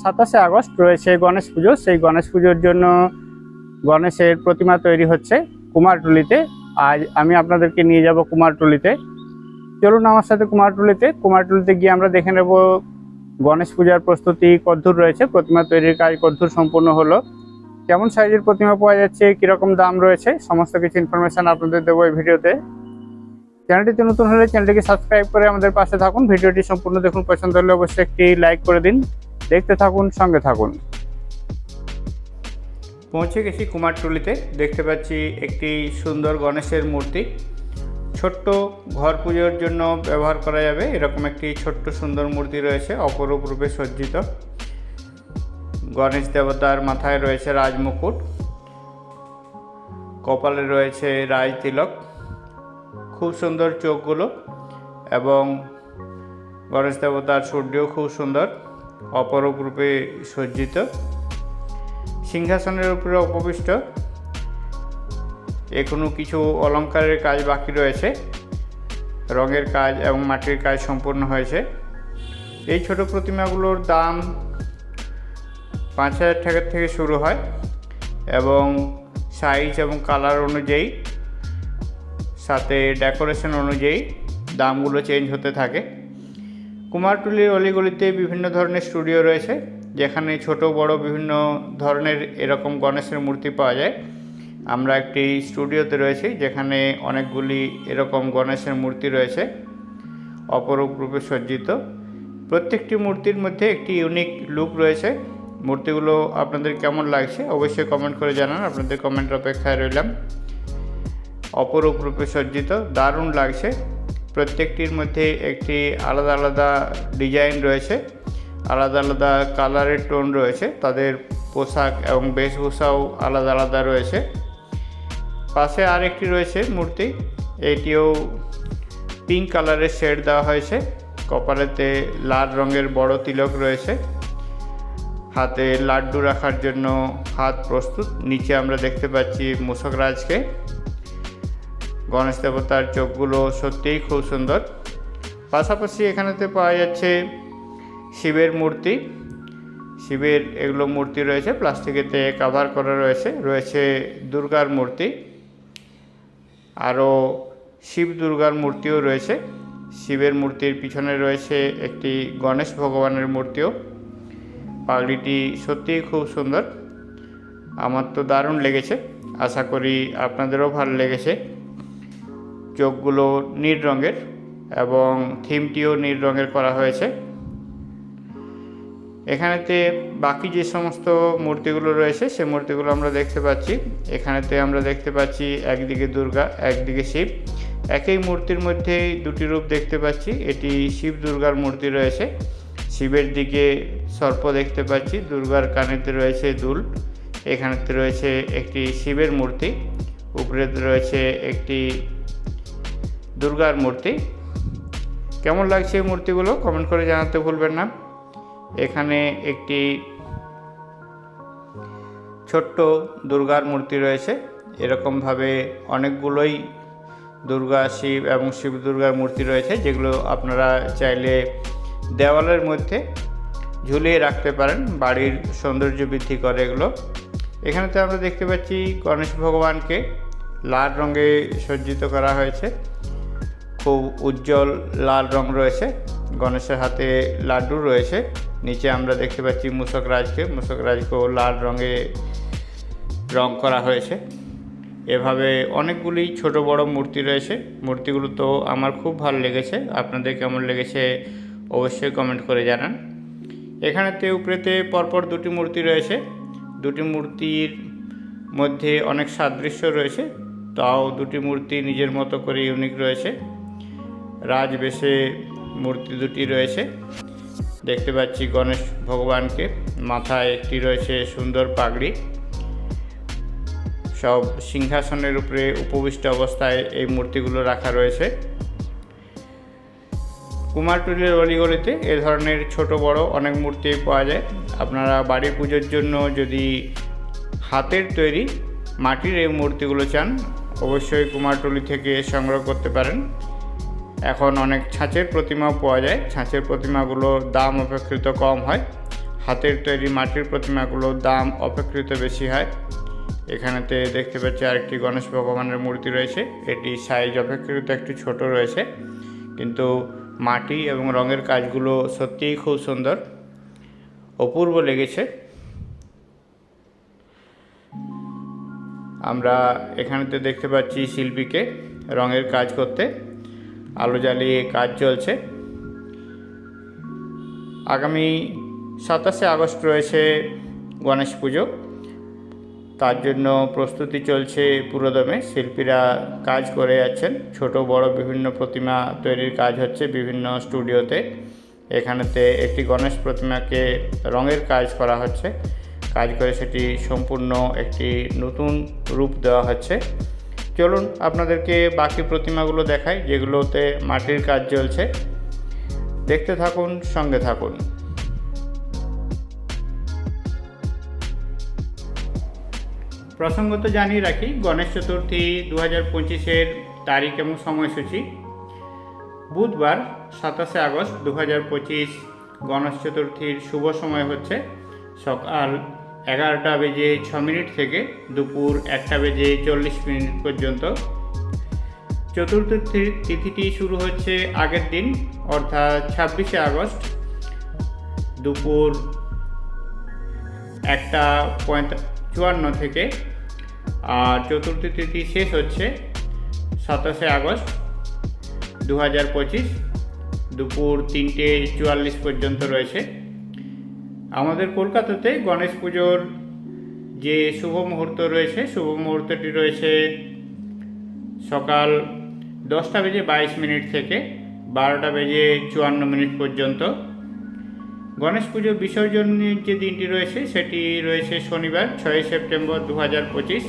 সাতাশে আগস্ট রয়েছে গণেশ পুজো। সেই গণেশ পুজোর জন্য গণেশের প্রতিমা তৈরি হচ্ছে কুমারটুলিতে। আজ আমি আপনাদেরকে নিয়ে যাব কুমারটুলিতে। চলুন আমার সাথে কুমারটুলিতে। কুমারটুলিতে গিয়ে আমরা দেখে নেব গণেশ পূজার প্রস্তুতি, কদ্দূর রয়েছে, প্রতিমা তৈরির কাজ কদ্দূর সম্পূর্ণ হলো। কেমন সাইজের প্রতিমা পাওয়া যাচ্ছে, কীরকম দাম রয়েছে, সমস্ত কিছু ইনফরমেশন আপনাদের দেবো এই ভিডিওতে। চ্যানেলটিতে নতুন হলে চ্যানেলটিকে সাবস্ক্রাইব করে আমাদের পাশে থাকুন। ভিডিওটি সম্পূর্ণ দেখুন। পছন্দ হলে অবশ্যই একটি লাইক করে দিন। দেখতে থাকুন, সঙ্গে থাকুন। পৌঁছে গেছি কুমারটুলিতে। দেখতে পাচ্ছি একটি সুন্দর গণেশের মূর্তি। ছোট্ট ঘর পুজোর জন্য ব্যবহার করা যাবে। এরকম একটি ছোট্ট সুন্দর মূর্তি রয়েছে, অপরূপ রূপে সজ্জিত। গণেশ দেবতার মাথায় রয়েছে রাজমুকুট। কপালে রয়েছে রাজ তিলক। খুব সুন্দর চোখগুলো এবং গণেশ দেবতার সূর্যও খুব সুন্দর। অপরূপ রূপে সজ্জিত। সিংহাসনের উপরে উপবিষ্ট এখনও কিছু অলংকারের কাজ বাকি রয়েছে। রঙের কাজ এবং মাটির কাজ সম্পূর্ণ হয়েছে। এই ছোট প্রতিমাগুলোর দাম পাঁচ হাজার টাকার থেকে শুরু হয় এবং সাইজ এবং কালার অনুযায়ী, সাথে ডেকোরেশন অনুযায়ী দামগুলো চেঞ্জ হতে থাকে। কুমারটুলির অলিগলিতে বিভিন্ন ধরনের স্টুডিও রয়েছে, যেখানে ছোট, বড় বিভিন্ন ধরনের এরকম গণেশের মূর্তি পাওয়া যায়। আমরা একটি স্টুডিওতে রয়েছি, যেখানে অনেকগুলি এরকম গণেশের মূর্তি রয়েছে। অপরূপ রূপে সজ্জিত। প্রত্যেকটি মূর্তির মধ্যে একটি ইউনিক লুক রয়েছে। মূর্তিগুলো আপনাদের কেমন লাগছে অবশ্যই কমেন্ট করে জানান, আপনাদের কমেন্টের অপেক্ষায় রইলাম। অপরূপ রূপে সজ্জিত, দারুণ লাগছে। প্রত্যেকটির মধ্যে একটি আলাদা আলাদা ডিজাইন রয়েছে, আলাদা আলাদা কালারের টোন রয়েছে, তাদের পোশাক এবং বেশভূষাও আলাদা আলাদা রয়েছে। পাশে আরেকটি রয়েছে মূর্তি, এটিও পিঙ্ক কালারের শেড দেওয়া হয়েছে, কপালেতে লাল রঙের বড় তিলক রয়েছে। হাতে লাড্ডু রাখার জন্য হাত প্রস্তুত, নিচে আমরা দেখতে পাচ্ছি মূষকরাজকে গণেশ দেবতার চোখগুলো সত্যিই খুব সুন্দর। পাশাপাশি এখানেতে পাওয়া যাচ্ছে শিবের মূর্তি। শিবের এগুলো মূর্তি রয়েছে, প্লাস্টিকেতে কাভার করা রয়েছে রয়েছে দুর্গার মূর্তি। আরও শিব দুর্গার মূর্তিও রয়েছে। শিবের মূর্তির পিছনে রয়েছে একটি গণেশ ভগবানের মূর্তিও। পাগড়িটি সত্যিই খুব সুন্দর। আমার তো দারুণ লেগেছে। আশা করি আপনাদেরও ভালো লেগেছে। চোখগুলো নীল রঙের এবং থিমটিও নীল রঙের করা হয়েছে। এখানেতে বাকি যে সমস্ত মূর্তিগুলো রয়েছে, সে মূর্তিগুলো আমরা দেখতে পাচ্ছি। এখানেতে আমরা দেখতে পাচ্ছি একদিকে দুর্গা, একদিকে শিব। একই মূর্তির মধ্যেই দুটি রূপ দেখতে পাচ্ছি। এটি শিব দুর্গার মূর্তি রয়েছে। শিবের দিকে সর্প দেখতে পাচ্ছি। দুর্গার কানেতে রয়েছে দুল। এখানেতে রয়েছে একটি শিবের মূর্তি। উপরে রয়েছে একটি দুর্গার মূর্তি। কেমন লাগছে এই মূর্তিগুলো? কমেন্ট করে জানাতে ভুলবেন না। এখানে একটি ছোট্ট দুর্গার মূর্তি রয়েছে। এরকমভাবে অনেকগুলোই দুর্গা শিব এবং শিব দুর্গার মূর্তি রয়েছে, যেগুলো আপনারা চাইলে দেওয়ালের মধ্যে ঝুলিয়ে রাখতে পারেন। বাড়ির সৌন্দর্য বৃদ্ধি করে এগুলো। এখানেতে আমরা দেখতে পাচ্ছি গণেশ ভগবানকে লাল রঙে সজ্জিত করা হয়েছে। খুব উজ্জ্বল লাল রং রয়েছে। গণেশের হাতে লাড্ডু রয়েছে। নিচে আমরা দেখতে পাচ্ছি মূষক রাজকে। মূষক রাজকেও লাল রঙে রং করা হয়েছে। এভাবে অনেকগুলি ছোট বড় মূর্তি রয়েছে। মূর্তিগুলো তো আমার খুব ভালো লেগেছে। আপনাদের কেমন লেগেছে অবশ্যই কমেন্ট করে জানান। এখানেতে উপরেতে পরপর দুটি মূর্তি রয়েছে। দুটি মূর্তির মধ্যে অনেক সাদৃশ্য রয়েছে। তাও দুটি মূর্তি নিজের মতো করে ইউনিক রয়েছে। রাজবেশে মূর্তি দুটি রয়েছে। দেখতে পাচ্ছি গণেশ ভগবানকে। মাথায় একটি রয়েছে সুন্দর পাগড়ি। সব সিংহাসনের উপরে উপবিষ্ট অবস্থায় এই মূর্তিগুলো রাখা রয়েছে। কুমারটুলির অলিগলিতে এ ধরনের ছোট বড় অনেক মূর্তি পাওয়া যায়। আপনারা বাড়ি পুজোর জন্য যদি হাতের তৈরি মাটির এই মূর্তিগুলো চান, অবশ্যই কুমারটুলি থেকে সংগ্রহ করতে পারেন। এখন অনেক ছাঁচের প্রতিমাও পাওয়া যায়। ছাঁচের প্রতিমাগুলোর দাম অপেক্ষিত কম হয়। হাতের তৈরি মাটির প্রতিমাগুলোর দাম অপেক্ষিত বেশি হয়। এখানেতে দেখতে পাচ্ছি আরেকটি গণেশ ভগবানের মূর্তি রয়েছে। এটি সাইজ অপেক্ষিত একটু ছোট রয়েছে। কিন্তু মাটি এবং রঙের কাজগুলো সত্যিই খুব সুন্দর। অপূর্ব লেগেছে। আমরা এখানেতে দেখতে পাচ্ছি শিল্পীকে রঙের কাজ করতে। আলো জ্বালিয়ে কাজ চলছে। আগামী সাতাশে আগস্ট রয়েছে গণেশ পুজো। তার জন্য প্রস্তুতি চলছে পুরোদমে। শিল্পীরা কাজ করে যাচ্ছেন। ছোট, বড় বিভিন্ন প্রতিমা তৈরির কাজ হচ্ছে বিভিন্ন স্টুডিওতে। এখানেতে একটি গণেশ প্রতিমাকে রঙের কাজ করা হচ্ছে। কাজ করে সেটি সম্পূর্ণ একটি নতুন রূপ দেওয়া হচ্ছে। চলুন আপনাদেরকে বাকি প্রতিমাগুলো দেখাই, যেগুলোতে মাটির কাজ চলছে। দেখতে থাকুন, সঙ্গে থাকুন। প্রসঙ্গত জানিয়ে রাখি, গণেশ চতুর্থী দু হাজার পঁচিশের তারিখ এবং সময়সূচি। বুধবার সাতাশে আগস্ট দু হাজার পঁচিশ গণেশ চতুর্থীর শুভ সময় হচ্ছে সকাল এগারোটা বেজে ছ মিনিট থেকে দুপুর একটা বেজে চল্লিশ মিনিট পর্যন্ত। চতুর্থ তিথিটি শুরু হচ্ছে আগের দিন, অর্থাৎ ছাব্বিশে আগস্ট। দুপুর একটা পঁয়তা চুয়ান্ন থেকে। আর চতুর্থ তিথি শেষ হচ্ছে সাতাশে আগস্ট দু হাজার পঁচিশ। দুপুর তিনটে চুয়াল্লিশ পর্যন্ত রয়েছে। আমাদের কলকাতাতে গণেশ পুজোর যে শুভ মুহূর্ত রয়েছে, শুভ মুহূর্তটি রয়েছে সকাল দশটা বেজে বাইশ মিনিট থেকে বারোটা বেজে চুয়ান্ন মিনিট পর্যন্ত। গণেশ পুজো বিসর্জনের যে দিনটি রয়েছে, সেটি রয়েছে শনিবার, ছয় সেপ্টেম্বর দু হাজার পঁচিশ,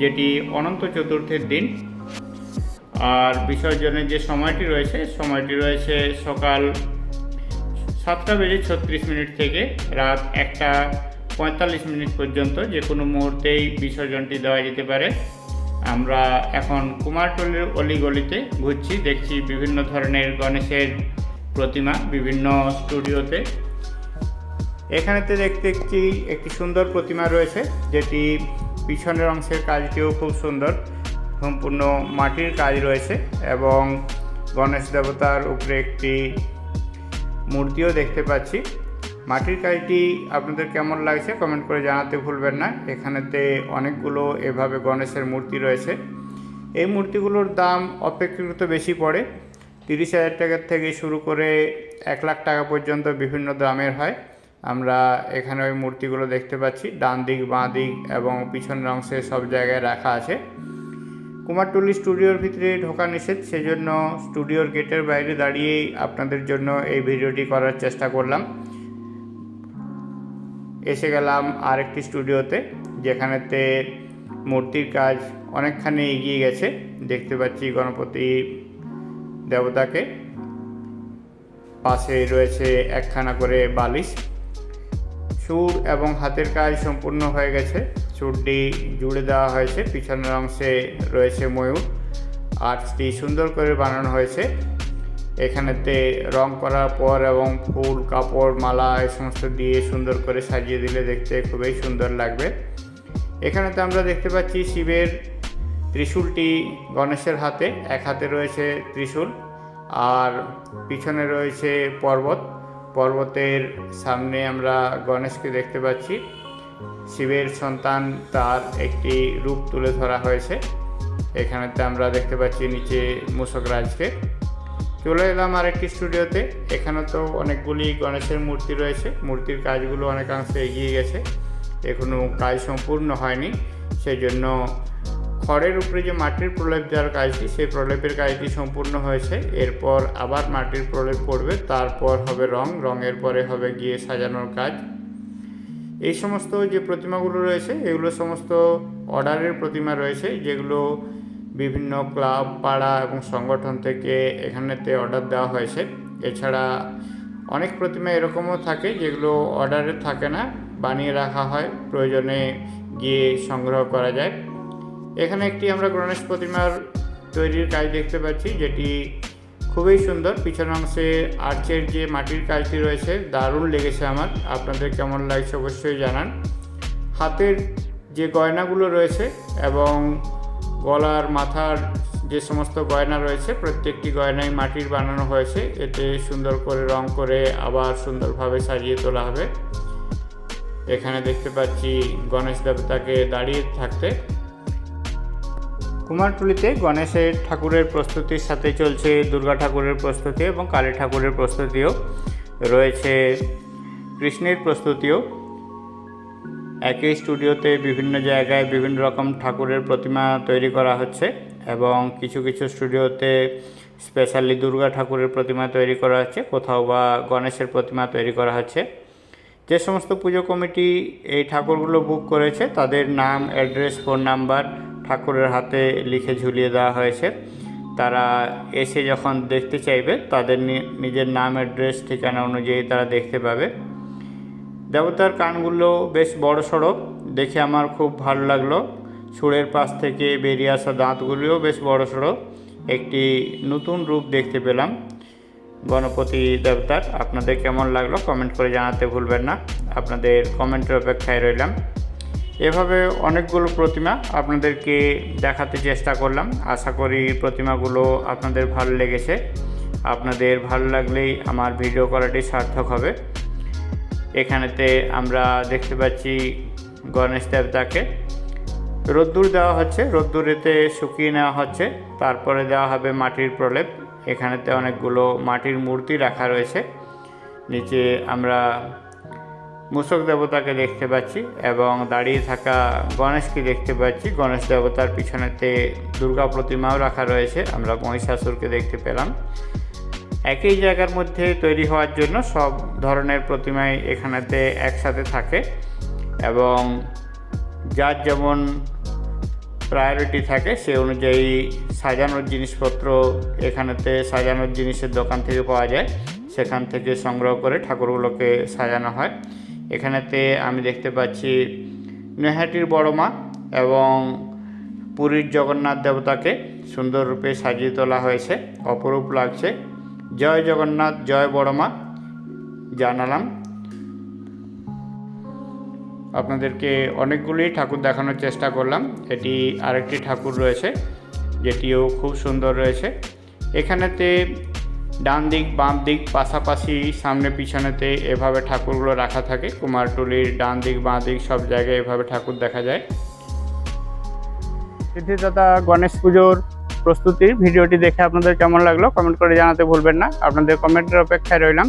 যেটি অনন্ত চতুর্থের দিন। আর বিসর্জনের যে সময়টি রয়েছে সময়টি রয়েছে সকাল সাতটা বেজে ছত্রিশ মিনিট থেকে রাত একটা পঁয়তাল্লিশ মিনিট পর্যন্ত যে কোনো মুহূর্তেই বিসর্জনটি দেওয়া যেতে পারে। আমরা এখন কুমারটুলির অলিগলিতে ঘুরছি, দেখছি বিভিন্ন ধরনের গণেশের প্রতিমা বিভিন্ন স্টুডিওতে। এখানেতে দেখতে একটি একটি সুন্দর প্রতিমা রয়েছে, যেটি পিছনের অংশের কাজটিও খুব সুন্দর, সম্পূর্ণ মাটির কাজ রয়েছে এবং গণেশ দেবতার উপরে একটি মূর্তিও দেখতে পাচ্ছি। মাটির কাজটি আপনাদের কেমন লাগছে কমেন্ট করে জানাতে ভুলবেন না। এখানেতে অনেকগুলো এভাবে গণেশের মূর্তি রয়েছে। এই মূর্তিগুলোর দাম অপেক্ষাকৃত বেশি পড়ে। তিরিশ হাজার টাকার থেকে শুরু করে এক লাখ টাকা পর্যন্ত বিভিন্ন দামের হয়। আমরা এখানে ওই মূর্তিগুলো দেখতে পাচ্ছি। ডান দিক, বাঁ দিক এবং পিছনের অংশে সব জায়গায় রাখা আছে। কুমারটুলি স্টুডিওর ভিতরে ঢোকা নিষেধ, সেজন্য স্টুডিওর গেটের বাইরে দাঁড়িয়েই আপনাদের জন্য এই ভিডিওটি করার চেষ্টা করলাম। এসে গেলাম আরেকটি স্টুডিওতে, যেখানেতে মূর্তির কাজ অনেকখানি এগিয়ে গেছে। দেখতে পাচ্ছি গণপতি দেবতাকে। পাশে রয়েছে একখানা করে বালিশ। সুর এবং হাতের কাজ সম্পূর্ণ হয়ে গেছে। চুরটি জুড়ে দেওয়া হয়েছে। পিছনের অংশে রয়েছে ময়ূর। আর্টসটি সুন্দর করে বানানো হয়েছে। এখানেতে রং করার পর এবং ফুল, কাপড়, মালা এই সমস্ত দিয়ে সুন্দর করে সাজিয়ে দিলে দেখতে খুবই সুন্দর লাগবে। এখানেতে আমরা দেখতে পাচ্ছি শিবের ত্রিশূলটি গণেশের হাতে। এক হাতে রয়েছে ত্রিশূল আর পিছনে রয়েছে পর্বত। পর্বতের সামনে আমরা গণেশকে দেখতে পাচ্ছি। শিবের সন্তান তার একটি রূপ তুলে ধরা হয়েছে। এখানেতে আমরা দেখতে পাচ্ছি নিচে মূষকরাজকে চলে এলাম আরেকটি স্টুডিওতে। এখানে তো অনেকগুলি গণেশের মূর্তি রয়েছে। মূর্তির কাজগুলো অনেকাংশে এগিয়ে গেছে। এখনও কাজ সম্পূর্ণ হয়নি। সেই জন্য খড়ের উপরে যে মাটির প্রলেপ দেওয়ার কাজটি, সেই প্রলেপের কাজটি সম্পূর্ণ হয়েছে। এরপর আবার মাটির প্রলেপ পড়বে, তারপর হবে রং, রঙের পরে হবে গিয়ে সাজানোর কাজ। এই সমস্ত যে প্রতিমাগুলো রয়েছে, এগুলো সমস্ত অর্ডারের প্রতিমা রয়েছে, যেগুলো বিভিন্ন ক্লাব, পাড়া এবং সংগঠন থেকে এখানেতে অর্ডার দেওয়া হয়েছে। এছাড়া অনেক প্রতিমা এরকমও থাকে, যেগুলো অর্ডারে থাকে না, বানিয়ে রাখা হয়, প্রয়োজনে গিয়ে সংগ্রহ করা যায়। এখানে একটি আমরা গণেশ প্রতিমার তৈরির কাজ দেখতে পাচ্ছি, যেটি খুবই সুন্দর। পিছনের অংশে আর্চের যে মাটির কাজটি রয়েছে, দারুণ লেগেছে আমার। আপনাদের কেমন লাগছে অবশ্যই জানান। হাতের যে গয়নাগুলো রয়েছে এবং গলার মাথার যে সমস্ত গয়না রয়েছে, প্রত্যেকটি গয়নাই মাটির বানানো হয়েছে। এতে সুন্দর করে রং করে আবার সুন্দরভাবে সাজিয়ে তোলা হবে। এখানে দেখতে পাচ্ছি গণেশ দেবতাকে দাঁড়িয়ে থাকতে। কুমারটুলিতে গণেশের ঠাকুরের প্রস্তুতির সাথে চলছে দুর্গা ঠাকুরের প্রস্তুতি এবং কালী ঠাকুরের প্রস্তুতিও রয়েছে। কৃষ্ণের প্রস্তুতিও। একই স্টুডিওতে বিভিন্ন জায়গায় বিভিন্ন রকম ঠাকুরের প্রতিমা তৈরি করা হচ্ছে এবং কিছু কিছু স্টুডিওতে স্পেশালি দুর্গা ঠাকুরের প্রতিমা তৈরি করা হচ্ছে, কোথাও বা গণেশের প্রতিমা তৈরি করা হচ্ছে। যে সমস্ত পুজো কমিটি এই ঠাকুরগুলো বুক করেছে তাদের নাম, অ্যাড্রেস, ফোন নাম্বার ঠাকুরের হাতে লিখে ঝুলিয়ে দেওয়া হয়েছে। তারা এসে যখন দেখতে চাইবে, তাদের নিজের নাম অ্যাড্রেস ঠিকানা অনুযায়ী তারা দেখতে পাবে। দেবতার কানগুলো বেশ বড় সড়ো, দেখে আমার খুব ভালো লাগল। সুরের পাশ থেকে বেরিয়ে আসা দাঁতগুলিও বেশ বড় সড়ো, একটি নতুন রূপ দেখতে পেলাম। গণপতি দেবতার, আপনাদের কেমন লাগল কমেন্ট করে জানাতে ভুলবেন না। আপনাদের কমেন্টের অপেক্ষায় রইলাম। এভাবে অনেকগুলো প্রতিমা আপনাদেরকে দেখাতে চেষ্টা করলাম। আশা করি প্রতিমাগুলো আপনাদের ভালো লেগেছে। আপনাদের ভালো লাগলেই আমার ভিডিও করাটি সার্থক হবে। এখানেতে আমরা দেখতে পাচ্ছি গণেশ দেবতাকে। রোদ্দুর দেওয়া হচ্ছে। রোদ্দুরেতে শুকিয়ে নেওয়া হচ্ছে। তারপরে দেওয়া হবে মাটির প্রলেপ। এখানেতে অনেকগুলো মাটির মূর্তি রাখা রয়েছে। নিচে আমরা মূষক দেবতাকে দেখতে পাচ্ছি এবং দাঁড়িয়ে থাকা গণেশকে দেখতে পাচ্ছি। গণেশ দেবতার পিছনেতে দুর্গা প্রতিমাও রাখা রয়েছে। আমরা মহিষাসুরকে দেখতে পেলাম। একই জায়গার মধ্যে তৈরি হওয়ার জন্য সব ধরনের প্রতিমাই এখানেতে একসাথে থাকে এবং যার যেমন প্রায়োরিটি থাকে, সে অনুযায়ী সাজানোর জিনিসপত্র এখানেতে সাজানোর জিনিসের দোকান থেকে পাওয়া যায়। সেখান থেকে সংগ্রহ করে ঠাকুরগুলোকে সাজানো হয়। এখানেতে আমি দেখতে পাচ্ছি নৈহাটির বড় মা এবং পুরীর জগন্নাথ দেবতাকে সুন্দর রূপে সাজিয়ে তোলা হয়েছে, অপরূপ লাগছে। জয় জগন্নাথ, জয় বড় মা, জানালাম। আপনাদেরকে অনেকগুলি ঠাকুর দেখানোর চেষ্টা করলাম। এটি আরেকটি ঠাকুর রয়েছে, যেটিও খুব সুন্দর রয়েছে। এখানেতে ডান দিক, বাম দিক, পাশাপাশি সামনে পিছনেতে এভাবে ঠাকুরগুলো রাখা থাকে। কুমারটুলির ডান দিক, বাঁ দিক সব জায়গায় এভাবে ঠাকুর দেখা যায়। সিদ্ধিদাতা গণেশ পুজোর প্রস্তুতির ভিডিওটি দেখে আপনাদের কেমন লাগল কমেন্ট করে জানাতে ভুলবেন না। আপনাদের কমেন্টের অপেক্ষায় রইলাম।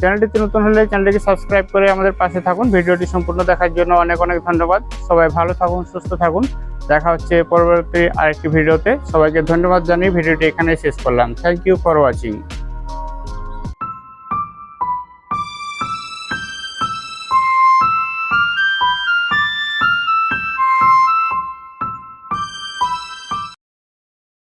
চ্যানেলটিতে নতুন হলে চ্যানেলটিকে সাবস্ক্রাইব করে আমাদের পাশে থাকুন। ভিডিওটি সম্পূর্ণ দেখার জন্য অনেক অনেক ধন্যবাদ। সবাই ভালো থাকুন, সুস্থ থাকুন। দেখা হচ্ছে পরবর্তী আরেকটি ভিডিওতে। সবাইকে ধন্যবাদ জানিয়ে ভিডিওটি এখানে শেষ করলাম। Thank you for watching